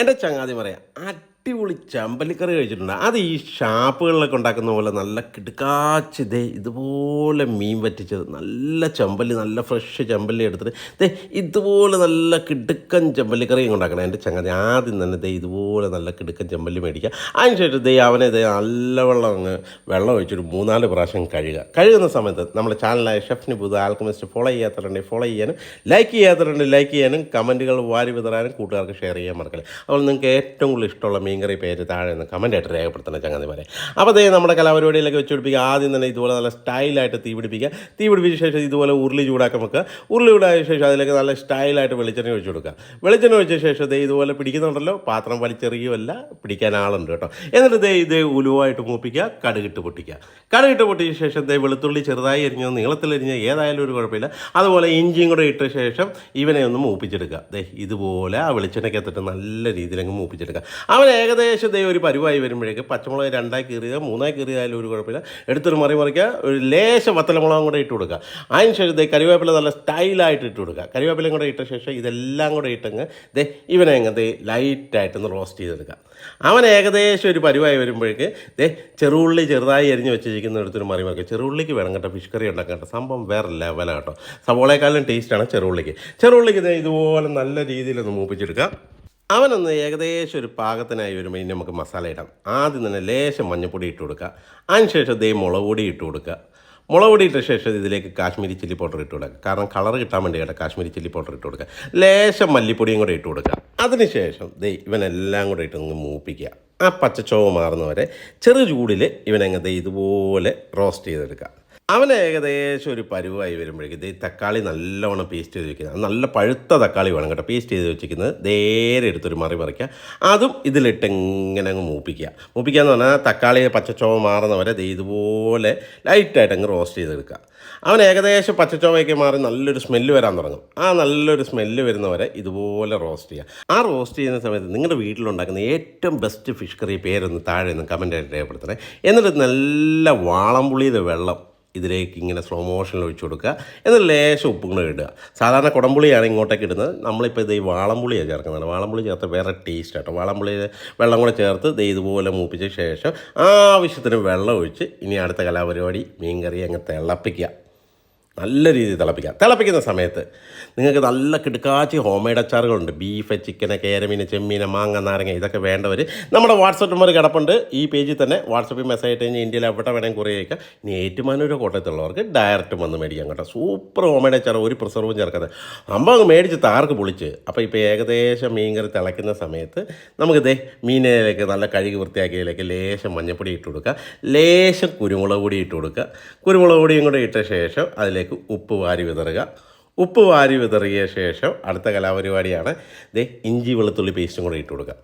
എന്റെ ചങ്ങാതി പറയാം അടിപൊളി ചമ്പല്ലിക്കറി കഴിച്ചിട്ടുണ്ട്. അത് ഈ ഷാപ്പുകളിലൊക്കെ ഉണ്ടാക്കുന്ന പോലെ നല്ല കിടുക്കാച്ച് ദേ ഇതുപോലെ മീൻ പറ്റിച്ചത് നല്ല ചമ്പല്ലി നല്ല ഫ്രഷ് ചമ്പല്ലി എടുത്തിട്ട് ദേ ഇതുപോലെ നല്ല കിടുക്കൻ ചമ്പല്ലിക്കറിയും ഉണ്ടാക്കണം. എന്റെ ചങ്ങാതി ആദ്യം തന്നെ ദേ ഇതുപോലെ നല്ല കിടുക്കൻ ചമ്പല്ലി മേടിക്കുക. അതിന് ശേഷം ദേ അവനെ ദേ നല്ല വെള്ളം അങ്ങ് വെള്ളം ഒഴിച്ചൊരു മൂന്നാൽ പ്രാവശ്യം കഴുകുക. കഴുകുന്ന സമയത്ത് നമ്മുടെ ചാനലായ ഷെഫിന് പുതു ആൽക്കമിസ്റ്റ് ഫോളോ ചെയ്യാത്തവരുണ്ടെങ്കിൽ ഫോളോ ചെയ്യാനും ലൈക്ക് ചെയ്യാത്തവരുണ്ടെങ്കിൽ ലൈക്ക് ചെയ്യാനും കമന്റുകൾ വാരി വിതറാനും കൂട്ടുകാർക്ക് ഷെയർ ചെയ്യാൻ മറക്കില്ല. അതുപോലെ നിങ്ങൾക്ക് ഏറ്റവും കൂടുതൽ ഇഷ്ടമുള്ള മീൻകറി പേര് താഴെ നിന്ന് കമന്റായിട്ട് രേഖപ്പെടുത്തണം പറയാം അപ്പോൾ അതേ നമ്മുടെ കലാപരിപാടിയിലൊക്കെ വെച്ച് പിടിപ്പിക്കുക. ആദ്യം തന്നെ ഇതുപോലെ നല്ല സ്റ്റൈലായിട്ട് തീ പിടിപ്പിക്കുക. തീ പിടിപ്പിച്ച ശേഷം ഇതുപോലെ ഉരുളി ചൂടാക്കാൻ വെക്കുക. ഉരുളി ചൂടായ ശേഷം അതിലേക്ക് നല്ല സ്റ്റൈലായിട്ട് വെളിച്ചെണ്ണ ഒഴിച്ചു കൊടുക്കുക. വെളിച്ചെണ്ണ ഒഴിച്ച ശേഷം ദേ ഇതുപോലെ പിടിക്കുന്നുണ്ടല്ലോ. പാത്രം വലിച്ചെറിയുമല്ല പിടിക്കാൻ ആളുണ്ട് കേട്ടോ. എന്നിട്ട് ദേ ഇത് ഉലുവായിട്ട് മൂപ്പിക്കുക കടുകിട്ട് പൊട്ടിക്കുക. കടുകിട്ട് പൊട്ടിയ ശേഷം ദേ വെളുത്തുള്ളി ചെറുതായി എരിഞ്ഞോ നീളത്തിലരിഞ്ഞോ ഏതായാലും ഒരു കുഴപ്പമില്ല. അതുപോലെ ഇഞ്ചിയും കൂടെ ഇട്ട ശേഷം ഇവനെ ഒന്ന് മൂപ്പിച്ചെടുക്കുക. ദേ ഇതുപോലെ ആ വെളിച്ചെണ്ണയ്ക്കകത്തിട്ട് നല്ല രീതിയിലങ്ങ് മൂപ്പിച്ചെടുക്കുക. അവൻ ഏകദേശം ഇതേ ഒരു പരുവായി വരുമ്പോഴേക്ക് പച്ചമുളക് രണ്ടായി കീറുക മൂന്നായി കീറിയാലും ഒരു കുഴപ്പമില്ല. എടുത്തൊരു മറി മറിക്കുക ഒരു ലേശം വത്തലമുളകും കൂടെ ഇട്ട് കൊടുക്കുക. അതിന് ശേഷം ഇതേ കറിവേപ്പില നല്ല സ്റ്റൈലായിട്ട് ഇട്ട് കൊടുക്കുക. കറിവേപ്പിലയും കൂടെ ഇട്ട ശേഷം ഇതെല്ലാം കൂടെ ഇട്ടങ്ങ് ദേ ഇവനെ അങ്ങ് ദേ ലൈറ്റായിട്ടൊന്ന് റോസ്റ്റ് ചെയ്തെടുക്കുക. അവൻ ഏകദേശം ഒരു പരുവായി വരുമ്പോഴേക്ക് ദേ ചെറുള്ളി ചെറുതായി എരിഞ്ഞ് വെച്ചിരിക്കുന്ന എടുത്തൊരു മറി മറിക്കുക ചെറുള്ളിക്ക് വേണം കേട്ടോ ഫിഷ് കറി ഉണ്ടാക്കാൻ കേട്ടോ. സംഭവം വേറെ ലെവലാണ് കേട്ടോ. സവോളയെക്കാളും ടേസ്റ്റാണ് ചെറുള്ളിക്ക്. ചെറുള്ളിക്ക് ഇതേ ഇതുപോലെ നല്ല രീതിയിലൊന്ന് മൂപ്പിച്ചെടുക്കുക. അവനൊന്ന് ഏകദേശം ഒരു പാകത്തിനായി വരുമ്പോൾ ഇനി നമുക്ക് മസാല ഇടാം. ആദ്യം തന്നെ ലേശം മഞ്ഞൾപ്പൊടി ഇട്ട് കൊടുക്കുക. അതിനുശേഷം ദേ മുളക് പൊടി ഇട്ട് കൊടുക്കുക. മുളക് പൊടി ഇട്ട ശേഷം ഇതിലേക്ക് കാശ്മീരി ചില്ലി പൗഡർ ഇട്ട് കൊടുക്കുക. കാരണം കളർ കിട്ടാൻ വേണ്ടി കേട്ടോ കാശ്മീരി ചില്ലി പൗഡർ ഇട്ട് കൊടുക്കുക. ലേശം മല്ലിപ്പൊടിയും കൂടെ ഇട്ട് കൊടുക്കുക. അതിനുശേഷം ദേ ഇവനെല്ലാം കൂടെ ഇട്ട് ഒന്ന് മൂപ്പിക്കുക. ആ പച്ചച്ചോവ് മാറുന്നവരെ ചെറു ചൂടിൽ ഇവനങ്ങ് ദേ ഇതുപോലെ റോസ്റ്റ് ചെയ്തെടുക്കുക. അവൻ ഏകദേശം ഒരു പരുവായി വരുമ്പോഴേക്കും ഇത് തക്കാളി നല്ലവണ്ണം പേസ്റ്റ് ചെയ്ത് വെക്കുന്നത്. നല്ല പഴുത്ത തക്കാളി വേണം കേട്ടോ. പേസ്റ്റ് ചെയ്ത് വെച്ചിരിക്കുന്നത് നേരെ എടുത്തൊരു മറി മറിക്കുക അതും ഇതിലിട്ട് ഇങ്ങനെ അങ്ങ് മൂപ്പിക്കുക. മൂപ്പിക്കുക എന്ന് പറഞ്ഞാൽ തക്കാളി പച്ചച്ചോവ മാറുന്നവരെ ദേ ഇതുപോലെ ലൈറ്റായിട്ട് അങ്ങ് റോസ്റ്റ് ചെയ്തെടുക്കുക. അവൻ ഏകദേശം പച്ചച്ചോവയൊക്കെ മാറി നല്ലൊരു സ്മെല്ല് വരാൻ തുടങ്ങും. ആ നല്ലൊരു സ്മെല്ല് വരുന്നവരെ ഇതുപോലെ റോസ്റ്റ് ചെയ്യുക. ആ റോസ്റ്റ് ചെയ്യുന്ന സമയത്ത് നിങ്ങളുടെ വീട്ടിലുണ്ടാക്കുന്ന ഏറ്റവും ബെസ്റ്റ് ഫിഷ് കറി പേരൊന്ന് താഴെ ഒന്ന് കമന്റായിട്ട് രേഖപ്പെടുത്തണേ. എന്നിട്ട് നല്ല വാളംപുളിയുടെ വെള്ളം ഇതിലേക്ക് ഇങ്ങനെ സ്ലോ മോഷനിൽ ഒഴിച്ചു കൊടുക്കുക. എന്നിട്ട് ലേശം ഉപ്പും കൂടെ ഇടുക. സാധാരണ കുടംപുളിയാണ് ഇങ്ങോട്ടേക്ക് ഇടുന്നത്. നമ്മളിപ്പോൾ ഇത് ഈ വാളംപുളിയാണ് ചേർക്കുന്നത്. വാളംപുളി ചേർത്ത് വേറെ ടേസ്റ്റ് ആട്ടോ. വാളംപുളി വെള്ളം കൂടെ ചേർത്ത് ഇത് ഇതുപോലെ മൂപ്പിച്ച ശേഷം ആവശ്യത്തിന് വെള്ളം ഒഴിച്ച് ഇനി അടുത്ത കലാപരിപാടി മീൻകറി അങ്ങ് തിളപ്പിക്കുക. നല്ല രീതിയിൽ തിളപ്പിക്കുക തിളപ്പിക്കുന്ന സമയത്ത് നിങ്ങൾക്ക് നല്ല കിടുക്കാച്ചി ഹോം മെയ്ഡ് അച്ചാറുകളുണ്ട്. ബീഫ് ചിക്കന് കേരമീൻ ചെമ്മീൻ മാങ്ങ നാരങ്ങ ഇതൊക്കെ വേണ്ടവർ നമ്മുടെ വാട്സപ്പ് നമ്പർ കിടപ്പുണ്ട്. ഈ പേജിൽ തന്നെ വാട്സപ്പിൽ മെസ്സേജ് ഇട്ട് കഴിഞ്ഞാൽ ഇന്ത്യയിൽ എവിടെ വേണമെങ്കിൽ കുറേ അയക്കാം. ഇനി ഏറ്റുമാനൂരോ കോട്ടയത്തുള്ളവർക്ക് ഡയറക്റ്റ് വന്ന് മേടിക്കാം കേട്ടോ. സൂപ്പർ ഹോം മെയ്ഡ് അച്ചാർ ഒരു പ്രിസർവും ചേർക്കാതെ. അമ്പ അങ്ങ് മേടിച്ച് താർക്ക് പൊളിച്ച് അപ്പോൾ ഇപ്പോൾ ഏകദേശം മീൻകറി തിളയ്ക്കുന്ന സമയത്ത് നമുക്കിതേ മീനിലേക്ക് നല്ല കഴുകി വൃത്തിയാക്കിയതിലേക്ക് ലേശം മഞ്ഞപ്പൊടി ഇട്ട് കൊടുക്കുക. ലേശം കുരുമുളക് പൊടി ഇട്ട് കൊടുക്കുക. കുരുമുളക് പൊടിയും കൂടെ ഇട്ട ശേഷം അതിലേക്ക് ഉപ്പ് വാരി വിതറുക. ഉപ്പ് വാരി വിതറിയ ശേഷം അടുത്ത കലാപരിപാടിയാണ് ദേ ഇഞ്ചി വെളുത്തുള്ളി പേസ്റ്റും കൂടെ ഇട്ട് കൊടുക്കുക.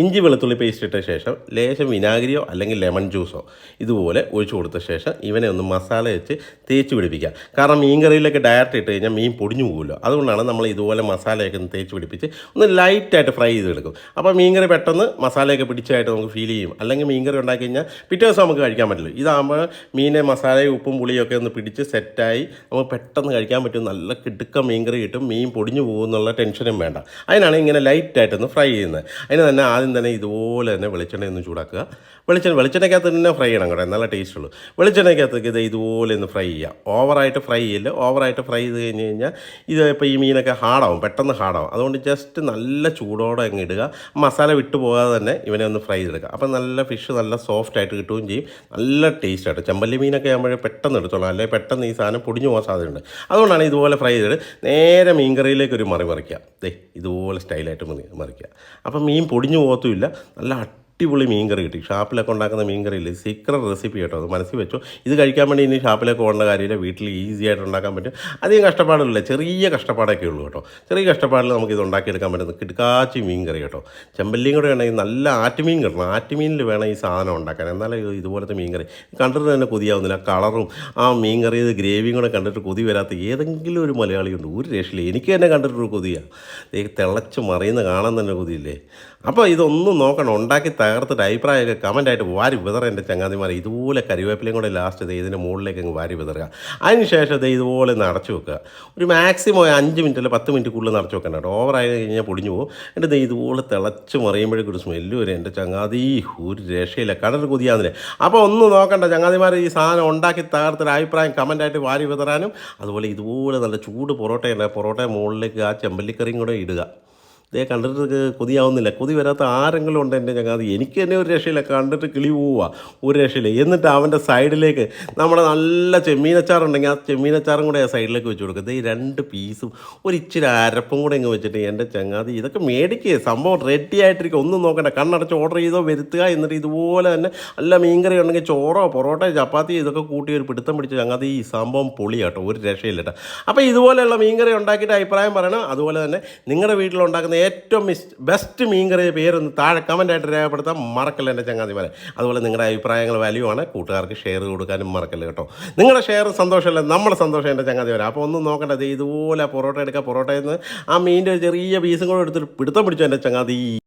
ഇഞ്ചി വെളുത്തുള്ളി പേസ്റ്റ് ഇട്ട ശേഷം ലേശം വിനാഗിരിയോ അല്ലെങ്കിൽ ലെമൺ ജ്യൂസോ ഇതുപോലെ ഒഴിച്ചു കൊടുത്ത ശേഷം ഇവനെ ഒന്ന് മസാല വെച്ച് തേച്ച് പിടിപ്പിക്കുക കാരണം മീൻ കറിയിലൊക്കെ ഡയറക്റ്റ് ഇട്ട് കഴിഞ്ഞാൽ മീൻ പൊടിഞ്ഞു പോകുമല്ലോ അതുകൊണ്ടാണ് നമ്മൾ ഇതുപോലെ മസാലയൊക്കെ ഒന്ന് തേച്ച് പിടിപ്പിച്ച് ഒന്ന് ലൈറ്റായിട്ട് ഫ്രൈ ചെയ്തെടുക്കും. അപ്പോൾ മീൻ കറി പെട്ടെന്ന് മസാലയൊക്കെ പിടിച്ചായിട്ട് നമുക്ക് ഫീൽ ചെയ്യും. അല്ലെങ്കിൽ മീൻ കറി ഉണ്ടാക്കി കഴിഞ്ഞാൽ പിറ്റേ ദിവസം നമുക്ക് കഴിക്കാൻ പറ്റില്ല. ഇതാകുമ്പോൾ മീനെ മസാലയും ഉപ്പും പുളിയൊക്കെ ഒന്ന് പിടിച്ച് സെറ്റായി നമുക്ക് പെട്ടെന്ന് കഴിക്കാൻ പറ്റും. നല്ല കിടുക്ക മീൻ കറി കിട്ടും. മീൻ പൊടിഞ്ഞു പോകുമെന്നുള്ള ടെൻഷനും വേണ്ട. അതിനാണ് ഇങ്ങനെ ലൈറ്റായിട്ടൊന്ന് ഫ്രൈ ചെയ്യുന്നത്. അതിന് തന്നെ ആദ്യം തന്നെ ഇതുപോലെ തന്നെ വെളിച്ചെണ്ണ ഒന്ന് ചൂടാക്കുക. വെളിച്ചെണ്ണ വെളിച്ചെണ്ണയ്ക്കകത്ത് തന്നെ ഫ്രൈ ചെയ്യണം കേട്ടോ. നല്ല ടേസ്റ്റ് ഉള്ളൂ. വെളിച്ചെണ്ണയ്ക്കകത്തേക്ക് ഇത് ഇതുപോലെ ഒന്ന് ഫ്രൈ ചെയ്യുക. ഓവറായിട്ട് ഫ്രൈ ചെയ്യില്ല. ഓവറായിട്ട് ഫ്രൈ ചെയ്ത് കഴിഞ്ഞ് കഴിഞ്ഞാൽ ഇത് ഇപ്പോൾ ഈ മീനൊക്കെ ഹാർഡാവും പെട്ടെന്ന് ഹാർഡാവും അതുകൊണ്ട് ജസ്റ്റ് നല്ല ചൂടോടെ അങ്ങ് ഇടുക. മസാല വിട്ടു പോകാതെ തന്നെ ഇവനെ ഒന്ന് ഫ്രൈ ചെയ്തെടുക്കുക. അപ്പം നല്ല ഫിഷ് നല്ല സോഫ്റ്റ് ആയിട്ട് കിട്ടുകയും ചെയ്യും. നല്ല ടേസ്റ്റ് ആയിട്ട് ചെമ്പല്ലി മീനൊക്കെ ആകുമ്പോൾ പെട്ടെന്ന് എടുത്തോളാം. അല്ലെങ്കിൽ പെട്ടെന്ന് ഈ സാധനം പൊടിഞ്ഞു പോകാൻ സാധ്യതയുണ്ട്. അതുകൊണ്ടാണ് ഇതുപോലെ ഫ്രൈ ചെയ്തിട്ട് നേരെ മീൻ കറിയിലേക്ക് ഒരു മറി മറിക്കുക. ദേ ഇതുപോലെ സ്റ്റൈലായിട്ട് മറി മറിക്കുക. അപ്പം മീൻ പൊടിഞ്ഞു പോകത്തുമില്ല. നല്ല അടിപൊളി മീൻ കറി കിട്ടി. ഷാപ്പിലൊക്കെ ഉണ്ടാക്കുന്ന മീൻ കറിയിൽ സീക്രട്ട് റെസിപ്പി കേട്ടോ. അത് മനസ്സിൽ വെച്ചു. ഇത് കഴിക്കാൻ വേണ്ടി ഇനി ഷാപ്പിലൊക്കെ പോകേണ്ട കാര്യമില്ല. വീട്ടിൽ ഈസി ആയിട്ട് ഉണ്ടാക്കാൻ പറ്റും. അധികം കഷ്ടപ്പാടില്ല. ചെറിയ കഷ്ടപ്പാടൊക്കെ ഉള്ളൂ കേട്ടോ. ചെറിയ കഷ്ടപ്പാടിൽ നമുക്ക് ഇത് ഉണ്ടാക്കിയെടുക്കാൻ പറ്റുന്ന കിടക്കാച്ചി മീൻ കറി കേട്ടോ. ചെമ്പല്ലിയും കൂടെ വേണമെങ്കിൽ നല്ല ആറ്റുമീൻ കിട്ടണം. ആറ്റുമീനിൽ വേണം ഈ സാധനം ഉണ്ടാക്കാൻ. എന്നാലേ ഇതുപോലത്തെ മീൻ കറി കണ്ടിട്ട് തന്നെ കൊതിയാവുന്നില്ല. കളറും ആ മീൻ കറി ഗ്രേവിയും കൂടെ കണ്ടിട്ട് കൊതി വരാത്ത ഏതെങ്കിലും ഒരു മലയാളിയുണ്ട്. ഒരു രക്ഷയില്ല. എനിക്ക് തന്നെ കണ്ടിട്ടൊരു കൊതിയാണ് തിളച്ച് മറിയുന്ന കാണാൻ തന്നെ കൊതിയില്ലേ? അപ്പോൾ ഇതൊന്നും നോക്കണം. ഉണ്ടാക്കി തകർത്തിട്ട് അഭിപ്രായമൊക്കെ കമന്റായിട്ട് വാരി വിതറ എന്റെ ചങ്ങാതിമാരെ. ഇതുപോലെ കരിവേപ്പിലയും കൂടെ ലാസ്റ്റ് ദേ ഇതിന്റെ മുകളിലേക്ക് അങ്ങ് വാരി വിതറുക. അതിന് ശേഷം ദേ ഇതുപോലെ അടച്ചു വെക്കുക. ഒരു മാക്സിമം അഞ്ച് മിനിറ്റ് അല്ലെങ്കിൽ പത്ത് മിനിറ്റ് കൂടുതൽ നിറച്ച് വെക്കണം കേട്ടോ. ഓവറായി കഴിഞ്ഞാൽ പൊടിഞ്ഞു പോകും. എന്നിട്ട് ഇതുപോലെ തിളച്ച് മറിയുമ്പോഴേക്കും ഒരു സ്മെല്ല് വരും. എന്റെ ചങ്ങാതി ഒരു രക്ഷയില്ല. കടൽ കൊതിയാന്നില്ലേ. അപ്പോൾ ഒന്ന് നോക്കണ്ട ചങ്ങാതിമാർ ഈ സാധനം ഉണ്ടാക്കി തകർത്തിട്ട് അഭിപ്രായം കമന്റായിട്ട് വാരി വിതറാനും അതുപോലെ ഇതുപോലെ നല്ല ചൂട് പൊറോട്ടയുണ്ട് പൊറോട്ട മുകളിലേക്ക് ആ ചെമ്പല്ലിക്കറിയും കൂടെ ഇടുക. ഇതേ കണ്ടിട്ട് കൊതിയാവുന്നില്ല. കൊതി വരാത്ത ആരെങ്കിലും ഉണ്ട് എന്റെ ചങ്ങാതി? എനിക്ക് തന്നെ ഒരു രക്ഷയില്ല. കണ്ടിട്ട് കിളി പോവുക ഒരു രക്ഷയില്ല. എന്നിട്ട് അവന്റെ സൈഡിലേക്ക് നമ്മുടെ നല്ല ചെമ്മീനച്ചാറുണ്ടെങ്കിൽ ആ ചെമ്മീനച്ചാറും കൂടെ ആ സൈഡിലേക്ക് വെച്ച് കൊടുക്കുക ഈ രണ്ട് പീസും ഒരു ഇച്ചിരി അരപ്പും കൂടെ ഇങ്ങ് വെച്ചിട്ട് എന്റെ ചങ്ങാതി ഇതൊക്കെ മേടിക്കുക സംഭവം റെഡി ആയിട്ടിരിക്കുക ഒന്നും നോക്കണ്ട. കണ്ണടച്ച് ഓർഡർ ചെയ്തോ വരുത്തുക എന്നിട്ട് ഇതുപോലെ തന്നെ നല്ല മീൻകറി ഉണ്ടെങ്കിൽ ചോറോ പൊറോട്ട ചപ്പാത്തി ഇതൊക്കെ കൂട്ടി ഒരു പിടുത്തം പിടിച്ച് ചങ്ങാതി ഈ സംഭവം പൊളി കേട്ടോ ഒരു രക്ഷയില്ല കേട്ടോ. അപ്പോൾ ഇതുപോലെയുള്ള മീൻകറി ഉണ്ടാക്കിയിട്ട് അഭിപ്രായം പറയണം. അതുപോലെ തന്നെ നിങ്ങളുടെ വീട്ടിലുണ്ടാക്കുന്ന ഏറ്റവും ബെസ്റ്റ് മീൻകറി പേരൊന്ന് താഴെ കമന്റായിട്ട് രേഖപ്പെടുത്താൻ മറക്കല്ല എന്റെ ചങ്ങാതിമാരെ. അതുപോലെ നിങ്ങളുടെ അഭിപ്രായങ്ങൾ വാല്യൂ ആണ്. കൂട്ടുകാർക്ക് ഷെയർ കൊടുക്കാനും മറക്കല്ല കേട്ടോ. നിങ്ങളുടെ ഷെയർ സന്തോഷമല്ല? നമ്മുടെ സന്തോഷം എന്റെ ചങ്ങാതിമാരെ. അപ്പോൾ ഒന്നും നോക്കണ്ട. ദേ ഇതുപോലെ പൊറോട്ട എടുക്കുക പൊറോട്ടയിൽ നിന്ന് ആ മീനിന്റെ ചെറിയ പീസും കൂടെ എടുത്തിട്ട് പിടുത്തം പിടിച്ചു എന്റെ ചങ്ങാതി.